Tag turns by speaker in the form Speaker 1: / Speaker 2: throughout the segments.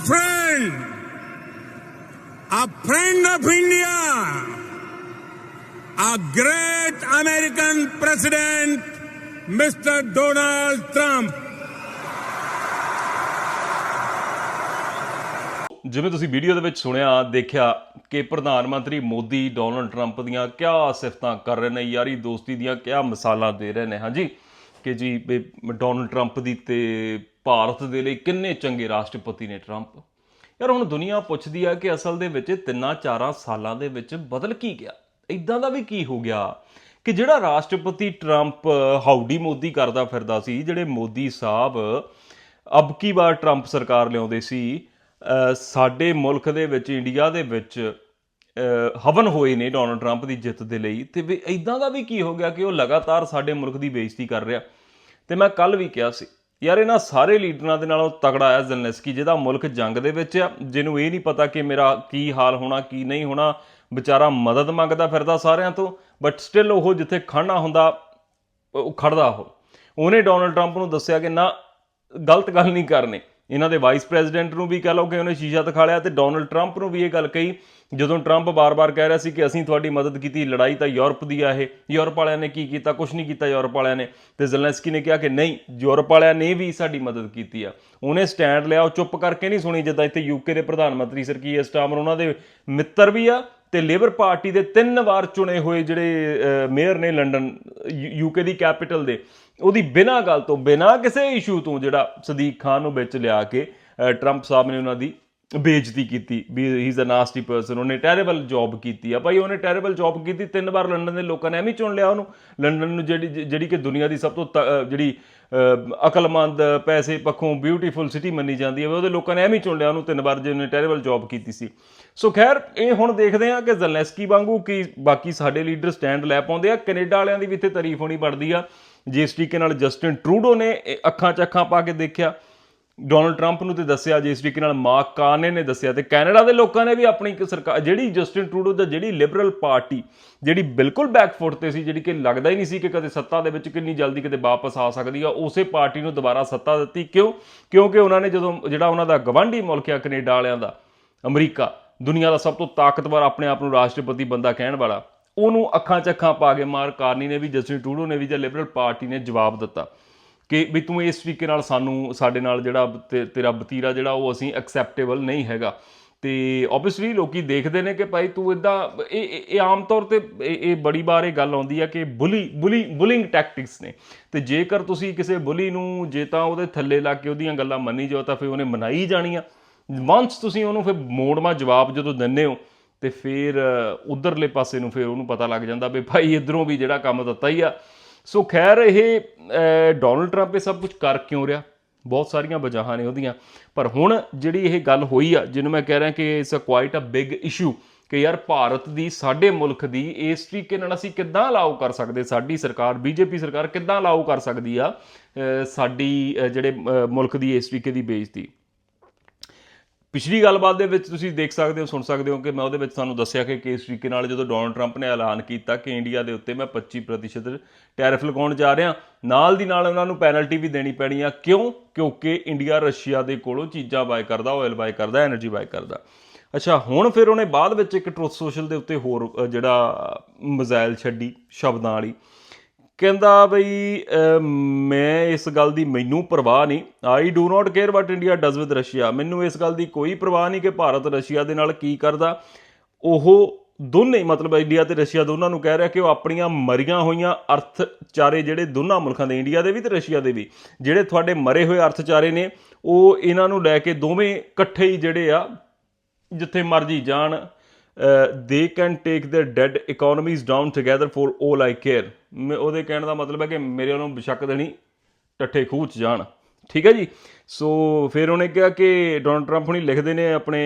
Speaker 1: friend, a friend of India, a great American president, Mr. Donald Trump.
Speaker 2: ਜਿਵੇਂ ਤੁਸੀਂ video ਦੇ ਵਿੱਚ ਸੁਣਿਆ ਦੇਖਿਆ ਕਿ ਪ੍ਰਧਾਨ ਮੰਤਰੀ ਮੋਦੀ ਡੋਨਲਡ ਟਰੰਪ ਦੀਆਂ ਕਿਆ ਸਿਫਤਾਂ ਕਰ ਰਹੇ ਨੇ ਯਾਰੀ ਦੋਸਤੀ ਦੀਆਂ ਕਿਆ ਮਿਸਾਲਾਂ ਦੇ ਰਹੇ ਨੇ ਹਾਂਜੀ ਕਿ ਜੀ ਡੋਨਲਡ ਟਰੰਪ ਦੀ ਤੇ ਭਾਰਤ ਦੇ ਲਈ ਕਿੰਨੇ ਚੰਗੇ ਰਾਸ਼ਟਰਪਤੀ ਨੇ ਟਰੰਪ? ਯਾਰ, ਹੁਣ ਦੁਨੀਆ ਪੁੱਛਦੀ ਆ ਕਿ ਅਸਲ ਦੇ ਵਿੱਚ ਤਿੰਨਾਂ ਚਾਰਾਂ ਸਾਲਾਂ ਦੇ ਵਿੱਚ ਬਦਲ ਕੀ ਗਿਆ? ਇਦਾਂ ਦਾ ਵੀ ਕੀ ਹੋ ਗਿਆ ਕਿ ਜਿਹੜਾ ਰਾਸ਼ਟਰਪਤੀ ਟਰੰਪ, ਹਾਊਡੀ ਮੋਦੀ ਕਰਦਾ ਫਿਰਦਾ ਸੀ, ਜਿਹੜੇ ਮੋਦੀ ਸਾਹਿਬ, ਅਬ ਕੀ ਵਾਰ ਟਰੰਪ ਸਰਕਾਰ ਲਿਆਉਂਦੇ ਸੀ ਸਾਡੇ ਮੁਲਕ ਦੇ ਵਿੱਚ, ਇੰਡੀਆ ਦੇ ਵਿੱਚ ਹਵਨ ਹੋਏ ਨੇ ਡੋਨਲਡ ਟਰੰਪ ਦੀ ਜਿੱਤ ਦੇ ਲਈ। ਤੇ ਵੀ ਇਦਾਂ ਦਾ ਵੀ ਕੀ ਹੋ ਗਿਆ ਕਿ ਉਹ ਲਗਾਤਾਰ ਸਾਡੇ ਮੁਲਕ ਦੀ ਬੇਇੱਜ਼ਤੀ ਕਰ ਰਿਹਾ? ਤੇ ਮੈਂ ਕੱਲ ਵੀ ਕਿਹਾ ਸੀ ਯਾਰ, ਇਹਨਾਂ ਸਾਰੇ ਲੀਡਰਾਂ ਦੇ ਨਾਲੋਂ ਤਗੜਾ ਹੈ ਜ਼ੈਲੈਂਸਕੀ, ਜਿਹਦਾ ਮੁਲਕ ਜੰਗ ਦੇ ਵਿੱਚ ਆ। ਜਿਹਨੂੰ ਇਹ ਨਹੀਂ ਪਤਾ ਕਿ ਮੇਰਾ ਕੀ ਹਾਲ ਹੋਣਾ, ਕੀ ਨਹੀਂ ਹੋਣਾ, ਵਿਚਾਰਾ ਮਦਦ ਮੰਗਦਾ ਫਿਰਦਾ ਸਾਰਿਆਂ ਤੋਂ ਬਟ ਸਟਿਲ ਉਹ ਜਿੱਥੇ ਖੜਨਾ ਹੁੰਦਾ, ਉਹ ਖੜਦਾ ਉਹ। ਉਹਨੇ ਡੋਨਲਡ ਟਰੰਪ ਨੂੰ ਦੱਸਿਆ ਕਿ ਨਾ, ਗਲਤ ਗੱਲ ਨਹੀਂ ਕਰਨੀ। ਇਹਨਾਂ ਦੇ ਵਾਈਸ ਪ੍ਰੈਜ਼ੀਡੈਂਟ ਨੂੰ ਵੀ ਕਹ ਲਓ ਕਿ ਉਹਨੇ ਸ਼ੀਸ਼ਾ ਦਿਖਾ ਲਿਆ ਤੇ ਡੋਨਲਡ ਟਰੰਪ ਨੂੰ ਵੀ ਇਹ ਗੱਲ ਕਹੀ, ਜਦੋਂ ਟਰੰਪ ਬਾਰ-ਬਾਰ ਕਹਿ ਰਿਹਾ ਸੀ ਕਿ ਅਸੀਂ ਤੁਹਾਡੀ ਮਦਦ ਕੀਤੀ, ਲੜਾਈ ਤਾਂ ਯੂਰਪ ਦੀ ਆ ਇਹ, ਯੂਰਪ ਵਾਲਿਆਂ ਨੇ ਕੀ ਕੀਤਾ ਕੁਝ ਨਹੀਂ ਕੀਤਾ ਯੂਰਪ ਵਾਲਿਆਂ ਨੇ। ਤੇ ਜ਼ੈਲੈਂਸਕੀ ਨੇ ਕਿਹਾ ਕਿ ਨਹੀਂ, ਯੂਰਪ ਵਾਲਿਆਂ ਨੇ ਵੀ ਸਾਡੀ ਮਦਦ ਕੀਤੀ ਆ। ਉਹਨੇ ਸਟੈਂਡ ਲਿਆ, ਉਹ ਚੁੱਪ ਕਰਕੇ ਨਹੀਂ ਸੁਣੀ, ਜਿੱਦਾਂ ਇੱਥੇ ਯੂਕੇ ਦੇ ਪ੍ਰਧਾਨ ਮੰਤਰੀ ਸਰ ਕੀ ਸਟਾਮਰ, ਉਹਨਾਂ ਦੇ ਮਿੱਤਰ ਵੀ ਆ ਤੇ ਲੇਬਰ ਪਾਰਟੀ ਦੇ ਤਿੰਨ ਵਾਰ ਚੁਣੇ ਹੋਏ ਜਿਹੜੇ ਮੇਅਰ ਨੇ ਲੰਡਨ ਯੂਕੇ ਦੀ ਕੈਪੀਟਲ ਦੇ, ਉਹਦੀ ਬਿਨਾਂ ਗੱਲ ਤੋਂ, ਬਿਨਾਂ ਕਿਸੇ ਇਸ਼ੂ ਤੋਂ ਜਿਹੜਾ ਸਦੀਕ ਖਾਨ ਨੂੰ ਵਿੱਚ ਲਿਆ ਕੇ ਟਰੰਪ ਸਾਹਿਬ ਨੇ ਉਹਨਾਂ ਦੀ ਬੇਇੱਜ਼ਤੀ ਕੀਤੀ, ਵੀ ਹੀ ਇਜ਼ ਅ ਨਾਸਟੀ ਪਰਸਨ ਉਹਨੇ ਟੈਰੇਬਲ ਜੌਬ ਕੀਤੀ ਆ। ਭਾਈ, ਉਹਨੇ ਟੈਰੇਬਲ ਜੌਬ ਕੀਤੀ, ਤਿੰਨ ਵਾਰ ਲੰਡਨ ਦੇ ਲੋਕਾਂ ਨੇ ਐਵੇਂ ਚੁਣ ਲਿਆ ਉਹਨੂੰ। ਲੰਡਨ ਨੂੰ ਜਿਹੜੀ ਜਿਹੜੀ ਕਿ ਦੁਨੀਆ ਦੀ ਸਭ ਤੋਂ ਤ- ਜਿਹੜੀ ਅਕਲਮੰਦ ਪੈਸੇ ਪੱਖੋਂ ਬਿਊਟੀਫੁਲ ਸਿਟੀ ਮੰਨੀ ਜਾਂਦੀ ਹੈ। ਉਹਦੇ ਲੋਕਾਂ ਨੇ ਐਵੇਂ ਹੀ ਚੁਣ ਲਿਆ ਉਹਨੂੰ ਤਿੰਨ ਵਾਰ, ਜਿਹਨੇ ਟੈਰੀਬਲ ਜੌਬ ਕੀਤੀ ਸੀ। ਸੋ ਖੈਰ, ਇਹ ਹੁਣ ਦੇਖਦੇ ਹਾਂ ਕਿ ਜ਼ੈਲੈਂਸਕੀ ਵਾਂਗੂ ਕੀ ਬਾਕੀ ਸਾਡੇ ਲੀਡਰ ਸਟੈਂਡ ਲੈ ਪਾਉਂਦੇ ਆ। ਕੈਨੇਡਾ ਵਾਲਿਆਂ ਦੀ ਵੀ ਇੱਥੇ ਤਾਰੀਫ ਹੋਣੀ ਬਣਦੀ ਆ। ਜਿਸ ਤਰੀਕੇ ਨਾਲ ਜਸਟਿਨ ਟਰੂਡੋ ਨੇ ਅੱਖਾਂ 'ਚ ਅੱਖਾਂ ਪਾ ਕੇ ਦੇਖਿਆ। ਡੋਨਲਡ ਟਰੰਪ ਨੂੰ ਤੇ ਦੱਸਿਆ ਜਿਸ ਤਰੀਕੇ ਨਾਲ ਮਾਰਕ ਕਾਰਨੇ ਨੇ ਦੱਸਿਆ ਤੇ ਕੈਨੇਡਾ ਦੇ ਲੋਕਾਂ ਨੇ ਵੀ ਆਪਣੀ ਇੱਕ ਸਰਕਾਰ ਜਿਹੜੀ ਜਸਟਿਨ ਟਰੂਡੋ ਦਾ ਜਿਹੜੀ ਲਿਬਰਲ ਪਾਰਟੀ, ਜਿਹੜੀ ਬਿਲਕੁਲ ਬੈਕਫੁੱਟ ਤੇ ਸੀ, ਜਿਹੜੀ ਕਿ ਲੱਗਦਾ ਹੀ ਨਹੀਂ ਸੀ ਕਿ ਕਦੇ ਸੱਤਾ ਦੇ ਵਿੱਚ ਕਿੰਨੀ ਜਲਦੀ ਕਿਤੇ ਵਾਪਸ ਆ ਸਕਦੀ ਆ, ਉਸੇ ਪਾਰਟੀ ਨੂੰ ਦੁਬਾਰਾ ਸੱਤਾ ਦਿੱਤੀ। ਕਿਉਂ? ਕਿਉਂਕਿ ਉਹਨਾਂ ਨੇ ਜਦੋਂ ਜਿਹੜਾ ਉਹਨਾਂ ਦਾ ਗਵਾਂਢੀ ਮੁਲਕ ਆ ਕੈਨੇਡਾ ਵਾਲਿਆਂ ਦਾ, ਅਮਰੀਕਾ, ਦੁਨੀਆ ਦਾ ਸਭ ਤੋਂ ਤਾਕਤਵਰ ਆਪਣੇ ਆਪ ਨੂੰ ਰਾਸ਼ਟਰਪਤੀ ਬੰਦਾ ਕਹਿਣ ਵਾਲਾ, ਉਹਨੂੰ ਅੱਖਾਂ ਚੱਖਾਂ ਪਾ ਕੇ ਮਾਰ ਕਾਰਨੀ ਨੇ ਵੀ, ਜਸਟਿਨ ਟਰੂਡੋ ਨੇ ਵੀ ਜਾਂ ਲਿਬਰਲ ਪਾਰਟੀ ਨੇ ਜਵਾਬ ਦਿੱਤਾ। ਕਿ ਵੀ ਤੂੰ ਇਸ ਤਰੀਕੇ ਨਾਲ ਸਾਨੂੰ, ਸਾਡੇ ਨਾਲ ਜਿਹੜਾ ਤੇ- ਤੇਰਾ ਬਤੀਰਾ ਜਿਹੜਾ ਉਹ ਅਸੀਂ ਐਕਸੈਪਟੇਬਲ ਨਹੀਂ ਹੈਗਾ। ਤੇ ਆਬਵੀਅਸਲੀ ਲੋਕੀ ਦੇਖਦੇ ਨੇ ਕਿ ਭਾਈ ਤੂੰ ਇਦਾਂ ਇਹ, ਇਹ- ਆਮ ਤੌਰ ਤੇ ਇਹ ਬੜੀ ਵਾਰ ਇਹ ਗੱਲ ਆਉਂਦੀ ਆ ਕਿ ਬੁਲੀ ਬੁਲੀ, ਬੁਲਿੰਗ ਟੈਕਟਿਕਸ ਨੇ। ਤੇ ਜੇਕਰ ਤੁਸੀਂ ਕਿਸੇ ਬੁਲੀ ਨੂੰ, ਜੇ ਤਾਂ ਉਹਦੇ ਥੱਲੇ ਲਾ ਕੇ ਉਹਦੀਆਂ ਗੱਲਾਂ ਮੰਨੀ ਜਾਓ ਤਾਂ ਫਿਰ ਉਹਨੇ ਮਨਾਈ ਜਾਣੀਆਂ। ਵਾਂਸ ਤੁਸੀਂ ਉਹਨੂੰ ਫਿਰ ਮੋੜਮਾ ਜਵਾਬ ਜਦੋਂ ਦਿੰਦੇ ਹੋ, ਤੇ ਫਿਰ ਉਧਰਲੇ ਪਾਸੇ ਨੂੰ ਫਿਰ ਉਹਨੂੰ ਪਤਾ ਲੱਗ ਜਾਂਦਾ ਵੀ ਭਾਈ ਇਧਰੋਂ ਵੀ ਜਿਹੜਾ ਕੰਮ ਦਿੱਤਾ ਹੀ ਆ। ਸੋ ਖੈਰ ਇਹ ਡੋਨਲਡ ਟਰੰਪ ਇਹ ਸਭ ਕੁਝ ਕਰ ਕਿਉਂ ਰਿਹਾ? ਬਹੁਤ ਸਾਰੀਆਂ ਵਜ੍ਹਾਵਾਂ ਨੇ ਉਹਦੀਆਂ। ਪਰ ਹੁਣ ਜਿਹੜੀ ਇਹ ਗੱਲ ਹੋਈ ਆ, ਜਿਹਨੂੰ ਮੈਂ ਕਹਿ ਰਿਹਾ ਕਿ it's a quite a big issue ਕਿ ਯਾਰ ਭਾਰਤ ਦੀ ਸਾਡੇ ਮੁਲਕ ਦੀ ਇਸ ਤਰੀਕੇ ਨਾਲ ਅਸੀਂ ਕਿੱਦਾਂ ਅਲਾਉ ਕਰ ਸਕਦੇ? ਸਾਡੀ ਸਰਕਾਰ ਬੀਜੇਪੀ ਸਰਕਾਰ ਕਿੱਦਾਂ ਅਲਾਉ ਕਰ ਸਕਦੀ ਆ ਸਾਡੀ ਜਿਹੜੇ ਮੁਲਕ ਦੀ ਇਸ ਤਰੀਕੇ ਦੀ ਬੇਇੱਜ਼ਤੀ? ਪਿਛਲੀ ਗੱਲਬਾਤ ਦੇ ਵਿੱਚ ਤੁਸੀਂ ਦੇਖ ਸਕਦੇ ਹੋ, ਸੁਣ ਸਕਦੇ ਹੋ ਕਿ ਮੈਂ ਉਹਦੇ ਵਿੱਚ ਤੁਹਾਨੂੰ ਦੱਸਿਆ ਕਿ ਕਿਸ ਤਰੀਕੇ ਨਾਲ ਜਦੋਂ ਡੋਨਲਡ ਟਰੰਪ ਨੇ ਐਲਾਨ ਕੀਤਾ ਕਿ ਇੰਡੀਆ ਦੇ ਉੱਤੇ ਮੈਂ 25% ਟੈਰਿਫ ਲਗਾਉਣ ਜਾ ਰਿਹਾ, ਨਾਲ ਦੀ ਨਾਲ ਉਹਨਾਂ ਨੂੰ ਪੈਨਲਟੀ ਵੀ ਦੇਣੀ ਪੈਣੀ ਆ। ਕਿਉਂ? ਕਿਉਂਕਿ ਇੰਡੀਆ ਰਸ਼ੀਆ ਦੇ ਕੋਲੋਂ ਚੀਜ਼ਾਂ ਬਾਏ ਕਰਦਾ ਆਇਲ ਬਾਏ ਕਰਦਾ એનર્ਜੀ ਬਾਏ ਕਰਦਾ। ਅੱਛਾ, ਹੁਣ ਫਿਰ ਉਹਨੇ ਬਾਅਦ ਵਿੱਚ ਇੱਕ ਟਰੂਥ ਸੋਸ਼ਲ ਦੇ ਉੱਤੇ ਹੋਰ ਜਿਹੜਾ ਮਜ਼ਾਇਲ ਛੱਡੀ, ਸ਼ਬਦਾਂ ਵਾਲੀ। ਕਹਿੰਦਾ ਬਈ ਮੈਂ ਇਸ ਗੱਲ ਦੀ ਮੈਨੂੰ ਪਰਵਾਹ ਨਹੀਂ। I do not care what India does with Russia ਮੈਨੂੰ ਇਸ ਗੱਲ ਦੀ ਕੋਈ ਪਰਵਾਹ ਨਹੀਂ ਕਿ ਭਾਰਤ ਰਸ਼ੀਆ ਦੇ ਨਾਲ ਕੀ ਕਰਦਾ। ਉਹ ਦੋਨੇ, ਮਤਲਬ ਇੰਡੀਆ ਤੇ ਰਸ਼ੀਆ ਦੋਨਾਂ ਨੂੰ ਕਹਿ ਰਿਹਾ ਕਿ ਉਹ ਆਪਣੀਆਂ ਮਰੀਆਂ ਹੋਈਆਂ ਅਰਥਚਾਰੇ ਜਿਹੜੇ ਦੋਨਾਂ ਮੁਲਕਾਂ ਦੇ ਇੰਡੀਆ ਦੇ ਵੀ ਤੇ ਰਸ਼ੀਆ ਦੇ ਵੀ, ਜਿਹੜੇ ਤੁਹਾਡੇ ਮਰੇ ਹੋਏ ਅਰਥਚਾਰੇ ਨੇ, ਉਹ ਇਹਨਾਂ ਨੂੰ ਲੈ ਕੇ ਦੋਵੇਂ ਇਕੱਠੇ ਹੀ ਜਿਹੜੇ ਆ, ਜਿੱਥੇ ਮਰਜ਼ੀ ਜਾਣ। They can take the dead economies down together for all I care ਉਹਦੇ ਕਹਿਣ ਦਾ ਮਤਲਬ ਹੈ ਕਿ ਮੇਰੇ ਉਹਨੂੰ ਬਸ਼ੱਕ ਦੇਣੀ, ਟੱਠੇ ਖੂਚ ਜਾਣ। ਠੀਕ ਹੈ ਜੀ? ਸੋ ਫਿਰ ਉਹਨੇ ਕਿਹਾ ਕਿ ਡੋਨਲਡ ਟਰੰਪ ਹੁਣੀ ਲਿਖਦੇ ਨੇ ਆਪਣੇ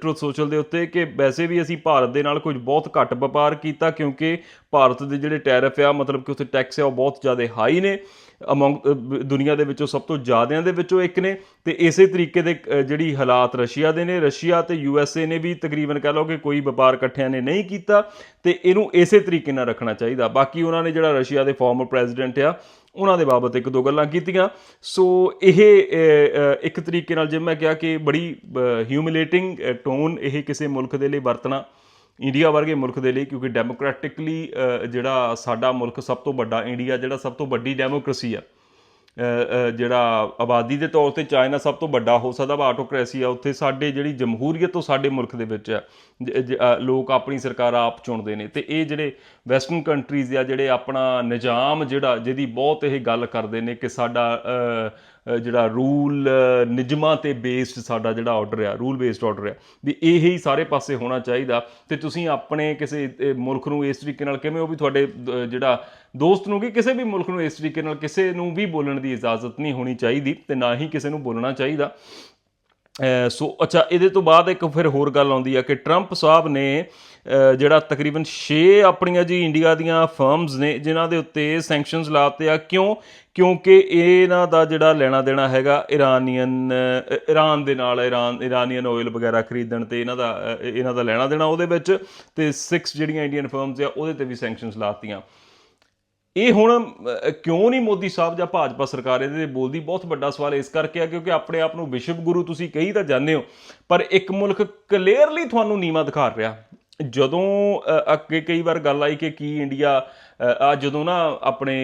Speaker 2: ਟਰੁੱਥ ਸੋਸ਼ਲ ਦੇ ਉੱਤੇ ਕਿ ਵੈਸੇ ਵੀ ਅਸੀਂ ਭਾਰਤ ਦੇ ਨਾਲ ਕੁਝ ਬਹੁਤ ਘੱਟ ਵਪਾਰ ਕੀਤਾ ਕਿਉਂਕਿ ਭਾਰਤ ਦੇ ਜਿਹੜੇ ਟੈਰਿਫ ਆ, ਮਤਲਬ ਕਿ ਉੱਥੇ ਟੈਕਸ ਆ, ਉਹ ਬਹੁਤ ਜ਼ਿਆਦਾ ਹਾਈ ਨੇ। ਅਮੰਗ ਦੁਨੀਆ ਦੇ ਵਿੱਚੋਂ ਸਭ ਤੋਂ ਜ਼ਿਆਦਿਆਂ ਦੇ ਵਿੱਚੋਂ ਇੱਕ ਨੇ ਤੇ ਇਸੇ ਤਰੀਕੇ ਦੇ ਜਿਹੜੀ ਹਾਲਾਤ ਰਸ਼ੀਆ ਦੇ ਨੇ, ਰਸ਼ੀਆ ਤੇ ਯੂ ਐਸ ਏ ਨੇ ਵੀ ਤਕਰੀਬਨ ਕਹਿ ਲਓ ਕਿ ਕੋਈ ਵਪਾਰ ਇਕੱਠਿਆਂ ਨੇ ਨਹੀਂ ਕੀਤਾ ਤੇ ਇਹਨੂੰ ਇਸੇ ਤਰੀਕੇ ਨਾਲ ਰੱਖਣਾ ਚਾਹੀਦਾ। ਬਾਕੀ ਉਹਨਾਂ ਨੇ ਜਿਹੜਾ ਰਸ਼ੀਆ ਦੇ ਫਾਰਮਰ ਪ੍ਰੈਜ਼ੀਡੈਂਟ ਆ ਉਹਨਾਂ ਦੇ ਬਾਬਤ ਇੱਕ ਦੋ ਗੱਲਾਂ ਕੀਤੀਆਂ। ਸੋ ਇਹ ਇੱਕ ਤਰੀਕੇ ਨਾਲ ਜਿਵੇਂ ਮੈਂ ਕਿਹਾ ਕਿ ਬੜੀ ਹਿਊਮਿਲੇਟਿੰਗ ਟੋਨ ਇਹ ਕਿਸੇ ਮੁਲਕ ਦੇ ਲਈ ਵਰਤਣਾ, ਇੰਡੀਆ ਵਰਗੇ ਮੁਲਕ ਦੇ ਲਈ, ਕਿਉਂਕਿ ਡੈਮੋਕ੍ਰੈਟਿਕਲੀ ਜਿਹੜਾ ਸਾਡਾ ਮੁਲਕ ਸਭ ਤੋਂ ਵੱਡਾ, ਇੰਡੀਆ ਜਿਹੜਾ ਸਭ ਤੋਂ ਵੱਡੀ ਡੈਮੋਕ੍ਰੇਸੀ ਆ ਜਿਹੜਾ ਆਬਾਦੀ ਦੇ ਤੌਰ ਤੇ ਚਾਈਨਾ ਸਭ ਤੋਂ ਵੱਡਾ ਹੋ ਸਕਦਾ ਵਾ ਆਟੋਕ੍ਰੇਸੀ ਆ, ਉੱਥੇ ਸਾਡੇ ਜਿਹੜੀ ਜਮਹੂਰੀਅਤ ਤੋਂ ਸਾਡੇ ਮੁਲਕ ਦੇ ਵਿੱਚ ਆ, ਜ- ਲੋਕ ਆਪਣੀ ਸਰਕਾਰ ਆਪ ਚੁਣਦੇ ਨੇ। ਤੇ ਇਹ ਜਿਹੜੇ ਵੈਸਟਰਨ ਕੰਟਰੀਜ਼ ਆ, ਜਿਹੜੇ ਆਪਣਾ ਨਿਜ਼ਾਮ ਜਿਹੜਾ, ਜਿਹਦੀ ਬਹੁਤ ਇਹ ਗੱਲ ਕਰਦੇ ਨੇ ਕਿ ਸਾਡਾ ਜਿਹੜਾ ਰੂਲ ਨਿਯਮਾਂ ਤੇ ਬੇਸਡ ਸਾਡਾ ਜਿਹੜਾ ਆਰਡਰ ਆ ਰੂਲ ਬੇਸਡ ਆਰਡਰ ਆ, ਵੀ ਇਹ ਹੀ ਸਾਰੇ ਪਾਸੇ ਹੋਣਾ ਚਾਹੀਦਾ। ਤੇ ਤੁਸੀਂ ਆਪਣੇ ਕਿਸੇ ਮੁਲਕ ਨੂੰ ਇਸ ਤਰੀਕੇ ਨਾਲ ਕਿਵੇਂ ਉਹ ਵੀ ਤੁਹਾਡੇ ਜਿਹੜਾ ਦੋਸਤ ਨੂੰ ਕਿ ਕਿਸੇ ਵੀ ਮੁਲਕ ਨੂੰ ਇਸ ਤਰੀਕੇ ਨਾਲ ਕਿਸੇ ਨੂੰ ਵੀ ਬੋਲਣ ਦੀ ਇਜਾਜ਼ਤ ਨਹੀਂ ਹੋਣੀ ਚਾਹੀਦੀ ਤੇ ਨਾ ਹੀ ਕਿਸੇ ਨੂੰ ਬੋਲਣਾ ਚਾਹੀਦਾ। ਸੋ, ਅੱਛਾ, ਇਹਦੇ ਤੋਂ ਬਾਅਦ ਇੱਕ ਫਿਰ ਹੋਰ ਗੱਲ ਆਉਂਦੀ ਆ ਕਿ ਟਰੰਪ ਸਾਹਿਬ ਨੇ ਜਿਹੜਾ ਤਕਰੀਬਨ 6 ਆਪਣੀਆਂ ਜੀ ਇੰਡੀਆ ਦੀਆਂ ਫਰਮਸ ਨੇ, ਜਿਨ੍ਹਾਂ ਦੇ ਉੱਤੇ ਸੈਂਕਸ਼ਨਸ ਲਾਤੇ ਆ, ਕਿਉਂ? ਕਿਉਂਕਿ ਇਹਨਾਂ ਦਾ ਜਿਹੜਾ ਲੈਣਾ ਦੇਣਾ ਹੈਗਾ ਇਰਾਨੀਅਨ ਅਹ ਇਰਾਨ ਦੇ ਨਾਲ ਇਰਾਨ ਇਰਾਨੀਅਨ ਆਇਲ ਵਗੈਰਾ ਖਰੀਦਣ ਤੇ ਇਹਨਾਂ ਦਾ ਇਹਨਾਂ ਦਾ ਲੈਣਾ ਦੇਣਾ ਉਹਦੇ ਵਿੱਚ, ਤੇ 6 ਜਿਹੜੀਆਂ ਇੰਡੀਅਨ ਫਰਮਸ ਆ, ਉਹਦੇ ਤੇ ਵੀ ਸੈਂਕਸ਼ਨਸ ਲਾਤੀਆਂ। ਇਹ ਹੁਣ ਕਿਉਂ ਨਹੀਂ ਮੋਦੀ ਸਾਹਿਬ ਜਾਂ ਭਾਜਪਾ ਸਰਕਾਰ ਇਹਦੇ ਤੇ ਬੋਲਦੀ? ਬਹੁਤ ਵੱਡਾ ਸਵਾਲ ਇਸ ਕਰਕੇ ਆ, ਕਿਉਂਕਿ ਆਪਣੇ ਆਪ ਨੂੰ ਵਿਸ਼ਵ ਗੁਰੂ ਤੁਸੀਂ ਕਹੀ ਤਾਂ ਜਾਂਦੇ ਹੋ, ਪਰ ਇੱਕ ਮੁਲਕ ਕਲੀਅਰਲੀ ਤੁਹਾਨੂੰ ਨੀਵਾ ਦਿਖਾ ਰਿਹਾ। ਜਦੋਂ ਅੱਗੇ ਕਈ ਵਾਰ ਗੱਲ ਆਈ ਕਿ ਕੀ ਇੰਡੀਆ ਆ ਜਦੋਂ ਨਾ ਆਪਣੇ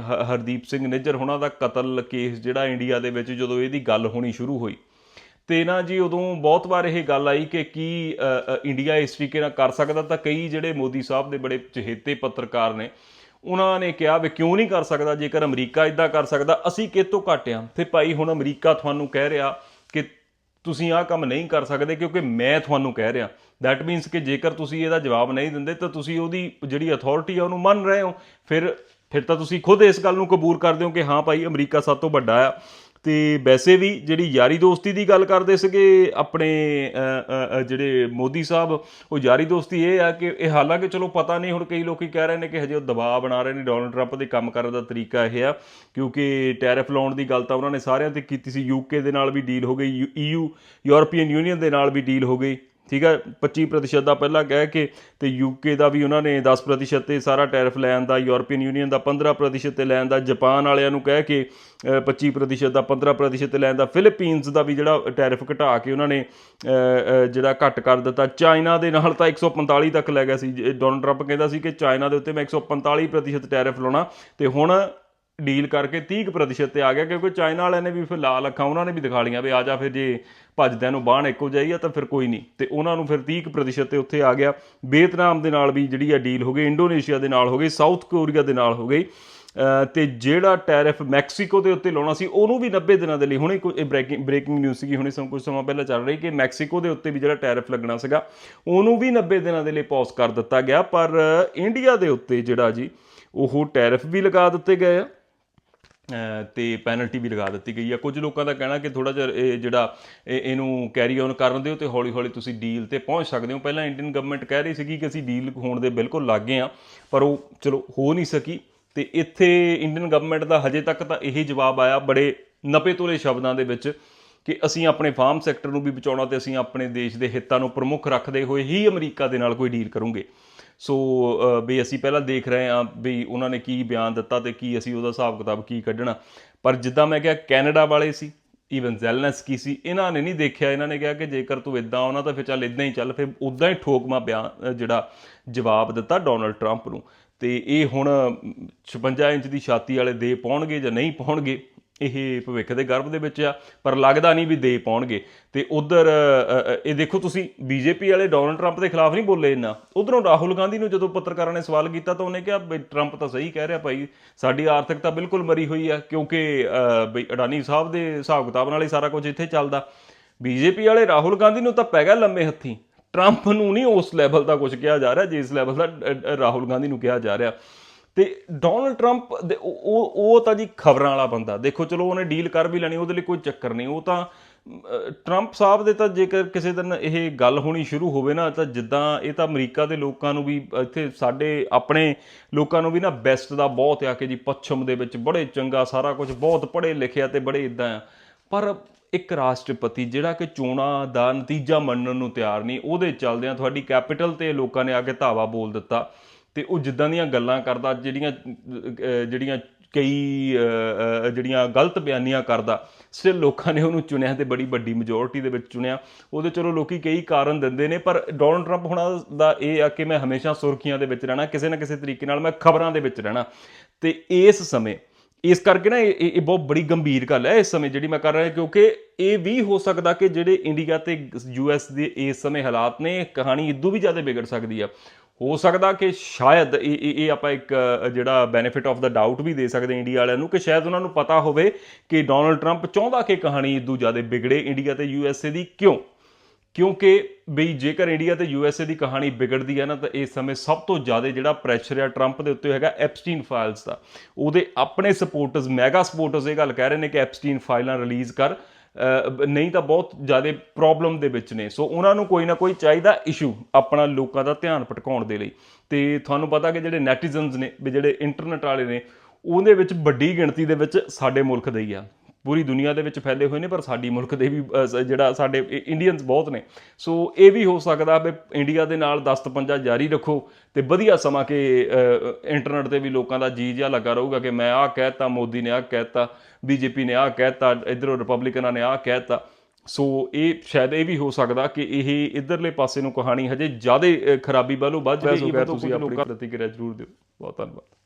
Speaker 2: ਹ- ਹਰਦੀਪ ਸਿੰਘ ਨਿੱਜਰ ਹੁਣਾਂ ਦਾ ਕਤਲ ਕੇਸ ਜਿਹੜਾ ਇੰਡੀਆ ਦੇ ਵਿੱਚ ਜਦੋਂ ਇਹਦੀ ਗੱਲ ਹੋਣੀ ਸ਼ੁਰੂ ਹੋਈ, ਤੇ ਨਾ ਜੀ ਉਦੋਂ ਬਹੁਤ ਵਾਰ ਇਹ ਗੱਲ ਆਈ ਕਿ ਕੀ ਇੰਡੀਆ ਇਸ ਤਰੀਕੇ ਨਾਲ ਕਰ ਸਕਦਾ ਤਾਂ ਕਈ ਜਿਹੜੇ ਮੋਦੀ ਸਾਹਿਬ ਦੇ ਬੜੇ ਚਹੇਤੇ ਪੱਤਰਕਾਰ ਨੇ ਉਹਨਾਂ ਨੇ ਕਿਹਾ ਵੀ ਕਿਉਂ ਨਹੀਂ ਕਰ ਸਕਦਾ, ਜੇਕਰ ਅਮਰੀਕਾ ਇਦਾਂ ਕਰ ਸਕਦਾ, ਅਸੀਂ ਕਿਤੋਂ ਘੱਟ ਆ? ਤੇ ਭਾਈ ਹੁਣ ਅਮਰੀਕਾ ਤੁਹਾਨੂੰ ਕਹਿ ਰਿਹਾ ਕਿ ਤੁਸੀਂ ਆਹ ਕੰਮ ਨਹੀਂ ਕਰ ਸਕਦੇ, ਕਿਉਂਕਿ ਮੈਂ ਤੁਹਾਨੂੰ ਕਹਿ ਰਿਹਾ। ਦੈਟ ਮੀਨਸ ਕਿ ਜੇਕਰ ਤੁਸੀਂ ਇਹਦਾ ਜਵਾਬ ਨਹੀਂ ਦਿੰਦੇ, ਤਾਂ ਤੁਸੀਂ ਉਹਦੀ ਜਿਹੜੀ ਅਥਾਰਟੀ ਆ, ਉਹਨੂੰ ਮੰਨ ਰਹੇ ਹੋ। ਫਿਰ ਫਿਰ ਤਾਂ ਤੁਸੀਂ ਖੁਦ ਇਸ ਗੱਲ ਨੂੰ ਕਬੂਲ ਕਰਦੇ ਹੋ ਕਿ ਹਾਂ ਭਾਈ, ਅਮਰੀਕਾ ਸਭ ਤੋਂ ਵੱਡਾ ਆ। ਤੇ ਵੈਸੇ ਵੀ ਜਿਹੜੀ ਯਾਰੀ ਦੋਸਤੀ ਦੀ ਗੱਲ ਕਰਦੇ ਸੀਗੇ ਆਪਣੇ ਜਿਹੜੇ ਮੋਦੀ ਸਾਹਿਬ, ਉਹ ਯਾਰੀ ਦੋਸਤੀ ਇਹ ਆ ਕਿ ਇਹ ਹਾਲਾਂਕਿ ਚਲੋ ਪਤਾ ਨਹੀਂ, ਹੁਣ ਕਈ ਲੋਕੀ ਕਹਿ ਰਹੇ ਨੇ ਕਿ ਹਜੇ ਉਹ ਦਬਾਅ ਬਣਾ ਰਹੇ ਨੇ, ਡੋਨਲਡ ਟਰੰਪ ਦੇ ਕੰਮ ਕਰਨ ਦਾ ਤਰੀਕਾ ਇਹ ਆ, ਕਿਉਂਕਿ ਟੈਰਿਫ ਲਾਉਣ ਦੀ ਗੱਲ ਤਾਂ ਉਹਨਾਂ ਨੇ ਸਾਰਿਆਂ ਤੇ ਕੀਤੀ ਸੀ ਯੂਕੇ ਦੇ ਨਾਲ ਵੀ ਡੀਲ ਹੋ ਗਈ ਈਯੂ ਯੂਰਪੀਅਨ ਯੂਨੀਅਨ ਦੇ ਨਾਲ ਵੀ ਡੀਲ ਹੋ ਗਈ। ਠੀਕ ਹੈ 25% ਦਾ ਪਹਿਲਾਂ ਕਹਿ ਕੇ ਤੇ ਯੂਕੇ ਦਾ ਵੀ ਉਹਨਾਂ ਨੇ 10% ਤੇ ਸਾਰਾ ਟੈਰਿਫ ਲੈਣ ਦਾ ਯੂਰਪੀਅਨ ਯੂਨੀਅਨ ਦਾ 15% ਤੇ ਲੈਣ ਦਾ ਜਾਪਾਨ ਵਾਲਿਆਂ ਨੂੰ ਕਹਿ ਕੇ ਅ, 25% ਦਾ 15% ਤੇ ਲੈਣ ਦਾ ਫਿਲੀਪੀਨਸ ਦਾ ਵੀ ਜਿਹੜਾ ਟੈਰਿਫ ਘਟਾ ਕੇ ਉਹਨਾਂ ਨੇ ਜਿਹੜਾ ਘੱਟ ਕਰ ਦਿੱਤਾ। ਚਾਈਨਾ ਦੇ ਨਾਲ ਤਾਂ 145 ਤੱਕ ਲੈ ਗਿਆ ਸੀ। ਜੇ ਡੋਨਲਡ ਟਰੰਪ ਕਹਿੰਦਾ ਸੀ ਕਿ ਚਾਈਨਾ ਦੇ ਉੱਤੇ ਮੈਂ 145% ਟੈਰਿਫ ਲਾਉਣਾ ਤੇ ਹੁਣ ਡੀਲ ਕਰਕੇ 30% ਤੇ ਆ ਗਿਆ, ਕਿਉਂਕਿ ਚਾਈਨਾ ਵਾਲਿਆਂ ਨੇ ਵੀ ਫਿਰ ਲਾਲ ਅੱਖਾਂ ਉਹਨਾਂ ਨੇ ਵੀ ਦਿਖਾ ਲੀਆਂ ਵੀ ਆ ਜਾ ਫਿਰ ਜੇ ਭੱਜਦਿਆਂ ਨੂੰ ਬਾਹਣ ਇੱਕੋ ਜਾਈ ਆ, ਤਾਂ ਫਿਰ ਕੋਈ ਨਹੀਂ। ਤੇ ਉਹਨਾਂ ਨੂੰ ਫਿਰ 30% ਤੇ ਉੱਥੇ ਆ ਗਿਆ। ਵੀਅਤਨਾਮ ਦੇ ਨਾਲ ਵੀ ਜਿਹੜੀ ਆ ਡੀਲ ਹੋ ਗਈ, ਇੰਡੋਨੇਸ਼ੀਆ ਦੇ ਨਾਲ ਹੋ ਗਈ, ਸਾਊਥ ਕੋਰੀਆ ਦੇ ਨਾਲ ਹੋ ਗਈ। ਅਹ ਤੇ ਜਿਹੜਾ ਟੈਰਿਫ ਮੈਕਸੀਕੋ ਦੇ ਉੱਤੇ ਲਾਉਣਾ ਸੀ, ਉਹਨੂੰ ਵੀ 90 ਦਿਨਾਂ ਦੇ ਲਈ, ਹੁਣੇ ਕੋਈ ਬ੍ਰੇਕਿੰਗ ਬ੍ਰੇਕਿੰਗ ਨਿਊਜ਼ ਸੀਗੀ, ਹੁਣੇ ਸਮ ਕੁਝ ਸਮਾਂ ਪਹਿਲਾਂ ਚੱਲ ਰਹੀ ਕਿ ਮੈਕਸੀਕੋ ਦੇ ਉੱਤੇ ਵੀ ਜਿਹੜਾ ਟੈਰਿਫ ਲੱਗਣਾ ਸੀਗਾ, ਉਹਨੂੰ ਵੀ 90 ਦਿਨਾਂ ਦੇ ਲਈ ਪੌਜ਼ ਕਰ ਦਿੱਤਾ ਗਿਆ। ਪਰ ਇੰਡੀਆ ਦੇ ਉੱਤੇ ਜਿਹੜਾ ਜੀ, ਉਹ ਟੈਰਿਫ ਵੀ ਲਗਾ ਦਿੱਤੇ ਗਏ ਆ। ਤੇ ਪੈਨਲਟੀ ਵੀ ਲਗਾ ਦਿੱਤੀ ਗਈ ਆ। ਕੁਝ ਲੋਕਾਂ ਦਾ ਕਹਿਣਾ ਕਿ ਥੋੜਾ ਜਿਹਾ ਇਹ ਜਿਹੜਾ ਇਹ- ਇਹਨੂੰ ਕੈਰੀ ਔਨ ਕਰਨ ਦਿਓ ਤੇ ਹੌਲੀ ਹੌਲੀ ਤੁਸੀਂ ਡੀਲ ਤੇ ਪਹੁੰਚ ਸਕਦੇ ਹੋ। ਪਹਿਲਾਂ ਇੰਡੀਅਨ ਗਵਰਨਮੈਂਟ ਕਹਿ ਰਹੀ ਸੀਗੀ ਕਿ ਅਸੀਂ ਡੀਲ ਹੋਣ ਦੇ ਬਿਲਕੁਲ ਲਾਗੇ ਆ, ਪਰ ਉਹ ਚਲੋ ਹੋ ਨਹੀਂ ਸਕੀ। ਤੇ ਇੱਥੇ ਇੰਡੀਅਨ ਗਵਰਨਮੈਂਟ ਦਾ ਹਜੇ ਤੱਕ ਤਾਂ ਇਹੀ ਜਵਾਬ ਆਇਆ ਬੜੇ ਨਪੇ ਤੋਲੇ ਸ਼ਬਦਾਂ ਦੇ ਵਿੱਚ ਕਿ ਅਸੀਂ ਆਪਣੇ ਫਾਰਮ ਸੈਕਟਰ ਨੂੰ ਵੀ ਬਚਾਉਣਾ ਤੇ ਅਸੀਂ ਆਪਣੇ ਦੇਸ਼ ਦੇ ਹਿੱਤਾਂ ਨੂੰ ਪ੍ਰਮੁੱਖ ਰੱਖਦੇ ਹੋਏ ਹੀ ਅਮਰੀਕਾ ਦੇ ਨਾਲ ਕੋਈ ਡੀਲ ਕਰੂੰਗੇ। ਸੋ ਅ, ਵੀ ਅਸੀਂ ਪਹਿਲਾਂ ਦੇਖ ਰਹੇ ਹਾਂ ਵੀ ਉਹਨਾਂ ਨੇ ਕੀ ਬਿਆਨ ਦਿੱਤਾ ਤੇ ਕੀ ਅਸੀਂ ਉਹਦਾ ਹਿਸਾਬ ਕਿਤਾਬ ਕੀ ਕੱਢਣਾ। ਪਰ ਜਿੱਦਾਂ ਮੈਂ ਕਿਹਾ ਕੈਨੇਡਾ ਵਾਲੇ ਸੀ ਈਵਨ ਜ਼ੈਲਨਸਕੀ ਸੀ ਇਹਨਾਂ ਨੇ ਨਹੀਂ ਦੇਖਿਆ ਇਹਨਾਂ ਨੇ ਕਿਹਾ ਕਿ ਜੇਕਰ ਤੂੰ ਇਦਾਂ ਆਉਣਾ ਤਾਂ ਫਿਰ ਚੱਲ ਇਦਾਂ ਹੀ ਚੱਲ ਫਿਰ ਉਦਾਂ ਹੀ ਠੋਕਮਾ ਬਿਆਨ ਜਿਹੜਾ ਜਵਾਬ ਦਿੱਤਾ ਡੋਨਲਡ ਟਰੰਪ ਨੂੰ। ਤੇ ਇਹ ਹੁਣ 56 ਇੰਚ ਦੀ ਛਾਤੀ ਵਾਲੇ ਦੇ ਪਾਉਣਗੇ ਜਾਂ ਨਹੀਂ ਪਾਉਣਗੇ ਇਹ ਭਵਿੱਖ ਦੇ ਗਰਭ ਦੇ ਵਿੱਚ ਆ, ਪਰ ਲੱਗਦਾ ਨਹੀਂ ਵੀ ਦੇ ਪਾਉਣਗੇ। ਤੇ ਉਧਰ ਇਹ ਦੇਖੋ ਤੁਸੀਂ ਬੀਜੇਪੀ ਵਾਲੇ ਡੋਨਲਡ ਟਰੰਪ ਦੇ ਖਿਲਾਫ ਨਹੀਂ ਬੋਲੇ ਇੰਨਾ। ਉਧਰੋਂ ਰਾਹੁਲ ਗਾਂਧੀ ਨੂੰ ਜਦੋਂ ਪੱਤਰਕਾਰਾਂ ਨੇ ਸਵਾਲ ਕੀਤਾ ਤਾਂ ਉਹਨੇ ਕਿਹਾ ਵੀ ਟਰੰਪ ਤਾਂ ਸਹੀ ਕਹਿ ਰਿਹਾ ਭਾਈ, ਸਾਡੀ ਆਰਥਿਕਤਾ ਬਿਲਕੁਲ ਮਰੀ ਹੋਈ ਆ, ਕਿਉਂਕਿ ਬਈ ਅਡਾਨੀ ਸਾਹਿਬ ਦੇ ਹਿਸਾਬ ਕਿਤਾਬ ਨਾਲ ਹੀ ਸਾਰਾ ਕੁਝ ਇੱਥੇ ਚੱਲਦਾ। ਬੀਜੇਪੀ ਵਾਲੇ ਰਾਹੁਲ ਗਾਂਧੀ ਨੂੰ ਤਾਂ ਪੈ ਗਿਆ ਲੰਮੇ ਹੱਥੀ। ਟਰੰਪ ਨੂੰ ਨਹੀਂ ਉਸ ਲੈਵਲ ਦਾ ਕੁਝ ਕਿਹਾ ਜਾ ਰਿਹਾ, ਜਿਸ ਲੈਵਲ ਦਾ ਰਾਹੁਲ ਗਾਂਧੀ ਨੂੰ ਕਿਹਾ ਜਾ ਰਿਹਾ। ਤੇ ਡੋਨਲਡ ਟਰੰਪ ਦੇ- ਉਹ, ਉਹ- ਤਾਂ ਜੀ ਖਬਰਾਂ ਵਾਲਾ ਬੰਦਾ। ਦੇਖੋ, ਚਲੋ ਉਹਨੇ ਡੀਲ ਕਰ ਵੀ ਲੈਣੀ, ਉਹਦੇ ਲਈ ਕੋਈ ਚੱਕਰ ਨਹੀਂ। ਉਹ ਤਾਂ ਟਰੰਪ ਸਾਹਿਬ ਦੇ ਤਾਂ ਜੇਕਰ ਕਿਸੇ ਦਿਨ ਇਹ ਗੱਲ ਹੋਣੀ ਸ਼ੁਰੂ ਹੋਵੇ ਨਾ, ਤਾਂ ਜਿੱਦਾਂ ਇਹ ਤਾਂ ਅਮਰੀਕਾ ਦੇ ਲੋਕਾਂ ਨੂੰ ਵੀ, ਇੱਥੇ ਸਾਡੇ ਆਪਣੇ ਲੋਕਾਂ ਨੂੰ ਵੀ ਨਾ ਬੈਸਟ ਦਾ ਬਹੁਤ ਆ ਕਿ ਜੀ ਪੱਛਮ ਦੇ ਵਿੱਚ ਬੜੇ ਚੰਗਾ ਸਾਰਾ ਕੁਝ, ਬਹੁਤ ਪੜ੍ਹੇ ਲਿਖਿਆ ਤੇ ਬੜੇ ਇਦਾਂ ਆ। ਪਰ ਇੱਕ ਰਾਸ਼ਟਰਪਤੀ ਜਿਹੜਾ ਕਿ ਚੋਣਾਂ ਦਾ ਨਤੀਜਾ ਮੰਨਣ ਨੂੰ ਤਿਆਰ ਨਹੀਂ, ਉਹਦੇ ਚੱਲਦਿਆਂ ਤੁਹਾਡੀ ਕੈਪੀਟਲ ਤੇ ਲੋਕਾਂ ਨੇ ਆ ਕੇ ਧਾਵਾ ਬੋਲ ਦਿੱਤਾ। ਤੇ ਉਹ ਜਿੱਦਾਂ ਦੀਆਂ ਗੱਲਾਂ ਕਰਦਾ, ਜਿਹੜੀਆਂ ਜਿਹੜੀਆਂ ਕਈ ਜਿਹੜੀਆਂ ਗਲਤ ਬਿਆਨੀਆਂ ਕਰਦਾ ਸਟਿਲ ਲੋਕਾਂ ਨੇ ਉਹਨੂੰ ਚੁਣਿਆ ਤੇ ਬੜੀ ਵੱਡੀ ਮੈਜੋਰਟੀ ਦੇ ਵਿੱਚ ਚੁਣਿਆ। ਉਹਦੇ ਚਲੋ ਲੋਕੀ ਕਈ ਕਾਰਨ ਦਿੰਦੇ ਨੇ, ਪਰ ਡੋਨਲਡ ਟਰੰਪ ਹੁਣਾਂ ਦਾ ਇਹ ਆ ਕਿ ਮੈਂ ਹਮੇਸ਼ਾ ਸੁਰਖੀਆਂ ਦੇ ਵਿੱਚ ਰਹਿਣਾ, ਕਿਸੇ ਨਾ ਕਿਸੇ ਤਰੀਕੇ ਨਾਲ ਮੈਂ ਖਬਰਾਂ ਦੇ ਵਿੱਚ ਰਹਿਣਾ। ਤੇ ਇਸ ਸਮੇਂ ਇਸ ਕਰਕੇ ਨਾ ਇਹ ਇਹ ਬਹੁਤ ਬੜੀ ਗੰਭੀਰ ਗੱਲ ਹੈ ਇਸ ਸਮੇਂ ਜਿਹੜੀ ਮੈਂ ਕਰ ਰਿਹਾ, ਕਿਉਂਕਿ ਇਹ ਵੀ ਹੋ ਸਕਦਾ ਕਿ ਜਿਹੜੇ ਇੰਡੀਆ ਤੇ ਯੂਐਸ ਦੇ ਇਸ ਸਮੇਂ ਹਾਲਾਤ ਨੇ, ਕਹਾਣੀ ਇਦੋਂ ਵੀ ਜ਼ਿਆਦਾ ਵਿਗੜ ਸਕਦੀ ਆ। ਹੋ ਸਕਦਾ ਕਿ ਸ਼ਾਇਦ ਇਹ ਇਹ ਆਪਾਂ ਇੱਕ ਜਿਹੜਾ ਬੈਨੀਫਿਟ ਆਫ ਦਾ ਡਾਊਟ ਵੀ ਦੇ ਸਕਦੇ ਇੰਡੀਆ ਵਾਲਿਆਂ ਨੂੰ, ਕਿ ਸ਼ਾਇਦ ਉਹਨਾਂ ਨੂੰ ਪਤਾ ਹੋਵੇ ਕਿ ਡੋਨਲਡ ਟਰੰਪ ਚਾਹੁੰਦਾ ਕਿ ਕਹਾਣੀ ਇਦੋਂ ਜ਼ਿਆਦਾ ਵਿਗੜੇ ਇੰਡੀਆ ਤੇ ਯੂਐਸਏ ਦੀ ਕਿਉਂ। ਕਿਉਂਕਿ ਬਈ ਜੇਕਰ ਇੰਡੀਆ ਤੇ ਯੂਐਸਏ ਦੀ ਕਹਾਣੀ ਵਿਗੜਦੀ ਹੈ ਨਾ, ਤਾਂ ਇਸ ਸਮੇਂ ਸਭ ਤੋਂ ਜ਼ਿਆਦਾ ਜਿਹੜਾ ਪ੍ਰੈਸ਼ਰ ਹੈ ਟਰੰਪ ਦੇ ਉੱਤੇ ਹੈਗਾ ਐਪਸਟੀਨ ਫਾਈਲਸ ਦਾ। ਉਹਦੇ ਆਪਣੇ ਸਪੋਰਟਰਸ ਮੈਗਾ ਸਪੋਰਟਰਸ ਇਹ ਗੱਲ ਕਹਿ ਰਹੇ ਨੇ ਕਿ ਐਪਸਟੀਨ ਫਾਈਲਾਂ ਰਿਲੀਜ਼ ਕਰ। ਨਹੀਂ ਤਾਂ ਬਹੁਤ ਜ਼ਿਆਦਾ ਪ੍ਰੋਬਲਮ ਦੇ ਵਿੱਚ ਨੇ। ਸੋ ਉਹਨਾਂ ਨੂੰ ਕੋਈ ਨਾ ਕੋਈ ਚਾਹੀਦਾ ਇਸ਼ੂ ਆਪਣਾ ਲੋਕਾਂ ਦਾ ਧਿਆਨ ਭਟਕਾਉਣ ਦੇ ਲਈ। ਤੇ ਤੁਹਾਨੂੰ ਪਤਾ ਕਿ ਜਿਹੜੇ ਨੈਟੀਜ਼ਨਸ ਨੇ, ਵੀ ਜਿਹੜੇ ਇੰਟਰਨੈਟ ਵਾਲੇ ਨੇ, ਉਹਦੇ ਵਿੱਚ ਵੱਡੀ ਗਿਣਤੀ ਦੇ ਵਿੱਚ ਸਾਡੇ ਮੁਲਕ ਦੇ ਹੀ ਆ। ਪੂਰੀ ਦੁਨੀਆ ਦੇ ਵਿੱਚ ਫੈਲੇ ਹੋਏ ਨੇ ਪਰ ਸਾਡੀ ਮੁਲਕ ਦੇ ਵੀ ਜਿਹੜਾ ਸਾਡੇ ਇੰਡੀਅਨਸ ਬਹੁਤ ਨੇ। ਸੋ ਇਹ ਵੀ ਹੋ ਸਕਦਾ ਵੀ ਇੰਡੀਆ ਦੇ ਨਾਲ ਦਸਤ ਪੰਜਾ ਜਾਰੀ ਰੱਖੋ ਤੇ ਵਧੀਆ ਸਮਾਂ ਕਿ ਇੰਟਰਨੈਟ ਤੇ ਵੀ ਲੋਕਾਂ ਦਾ ਜੀ ਜਿਹਾ ਲੱਗਾ ਰਹੂਗਾ ਕਿ ਮੈਂ ਆਹ ਕਹਿਤਾ ਮੋਦੀ ਨੇ ਆਹ ਕਹਿਤਾ ਬੀਜੇਪੀ ਨੇ ਆਹ ਕਹਿਤਾ ਇਧਰੋਂ ਰਿਪਬਲਿਕਨਾਂ ਨੇ ਆਹ ਕਹਿਤਾ। ਸੋ ਇਹ ਸ਼ਾਇਦ ਇਹ ਵੀ ਹੋ ਸਕਦਾ ਕਿ ਇਹ ਇਧਰਲੇ ਪਾਸੇ ਨੂੰ ਕਹਾਣੀ ਹਜੇ ਜ਼ਿਆਦਾ ਖਰਾਬੀ ਵੱਲੋਂ ਵੱਧ ਜਾਏ ਸੋ ਤੁਸੀਂ ਆਪਣੀ ਪ੍ਰਤੀਕਿਰਿਆ ਜ਼ਰੂਰ ਦਿਓ। ਬਹੁਤ ਧੰਨਵਾਦ।